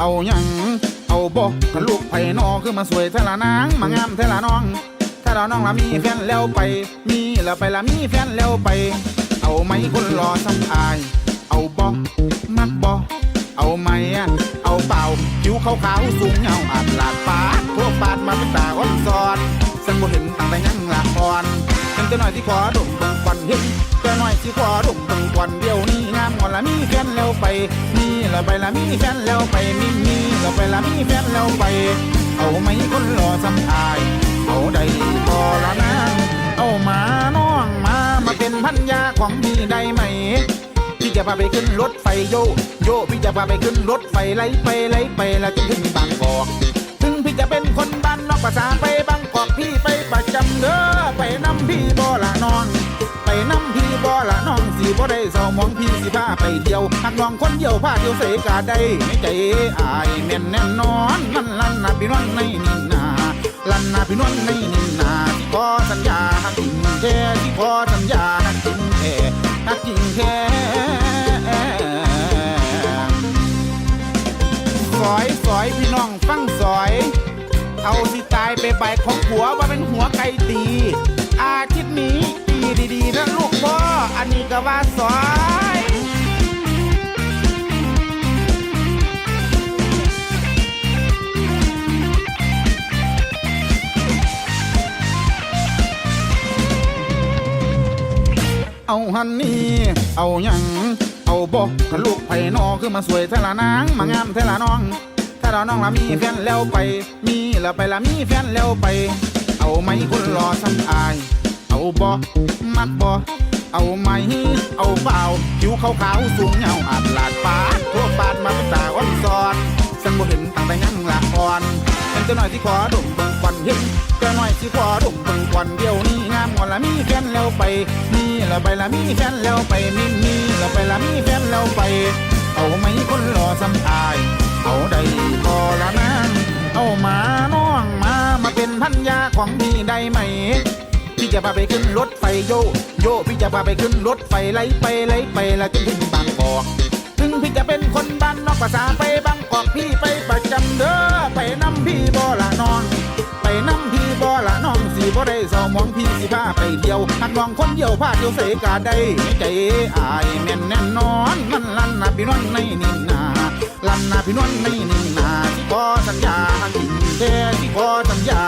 เอาหยัง เอาบอกถ้าลูกไผ่นอคือมาสวยเทละนางมางามเทละน้อง ถ้าเราน้องละมีแฟนแล้วไป มีล้วไปละมีแฟนแล้วไป เอาไหมคนรอซ้ำอาย เอาบอกมักบอกเอาไหมอะเอาเปล่าผิวขาวๆสูงเงาอาดลาดปาดพวกปาดมาเป็นตาอ่อนซอนสังบ่เห็นตั้งแต่ยังละอ่อนเห็นแต่น้อยที่ขอดมเบิ่งควันเห็นแต่น้อยที่ขอดมเบิ่งควันเดียวนี้งามก่อนละมีแฟนแล้วไปมี แล้วไปละมีแฟนแล้วไปมีมีแล้วไปละมีแฟนแล้วไป เอาไหมคนรอซ้ำอาย เอาได้พอละนะเอามาน้องมามาเป็นพันยาของพี่ได้ไหมพี่จะพาไปขึ้นรถไฟโยโยพี่จะพาไปขึ้นรถไฟไล่ไปไล่ไปแล้วจะถึงบางกอกถึงพี่จะเป็นคนบ้านนอกภาษาไปบางกอกพี่ไปประจำเด้อไปนำพี่บ่ละน้อง สีบ่ได้เศร้ามองพี่สิพาไปเดียวหักน้องคนเดียวพาเดียวเสกาได้ไม่ใจอายแม่นแน่นอนมันลั่นนะพี่น้องในนี่นาลันนาพี่นวลในนินนาที่ขอสัญญาหักจริงแค่ที่ขอสัญญาหักจริงแค่หักจริงแค่สอยสอยพี่น้องฟังสอย เอาสิตายไปไปของผัวว่าเป็นหัวไก่ตีอาทิตย์นี้ ดีดีๆนะลูกพ่อ อันนี้ก็ว่าสอยเอาหันนี่ เอาหยัง เอาบอกลูกไผ่นอคือมาสวยเทละนาง มางามเทละน้องถ้าเราน้องละมีแฟนแล้วไป มีแล้วไปละมีแฟนแล้วไป เอาไหมคนรอซ้ำอาย บอมักบอเอาไหมเอาเปล่าผิวขาวๆสูงเงาอาดลาดปาดทั่วปาดมาเป็นตาอ่อนซอนสังบ่เห็นตั้งแต่ยังละอ่อนเป็นเจ้าหน่อยที่ขอดมเบิ่งควันเห็นเจ้าหน่อยที่ขอดมเบิ่งควันเดียวนี้งามงอนละมีแฟนแล้วไปมีล้วไปละมีแฟนแล้วไปมีมีล้วไปละมีแฟนแล้วไป เอาไหมคนรอซ้ำอาย เอาได้พอละนะเอามาน้องมามาเป็นพันยาของพี่ได้ไหม จะพาไปขึ้นรถไฟโยโยพี่จะพาไปขึ้นรถไฟไล่ไปไล่ไปแล้วจะถึงบางกอกถึงพี่จะเป็นคนบ้านนอกภาษาไปบางกอกพี่ไปประจำเด้อไปนำพี่บ่ละนองไปนำพี่บ่ละน้องสีบ่ได้เศร้ามองพี่สิพาไปเดียวหักน้องคนเดียวพาเดียวเสกาได้ใจอายแม่นแน่นอนมันลั่นนะพี่น้องในนินนาลันนาพี่น้องในนินนาที่ขอสัญญาหักจริงแท้ที่ขอสัญญา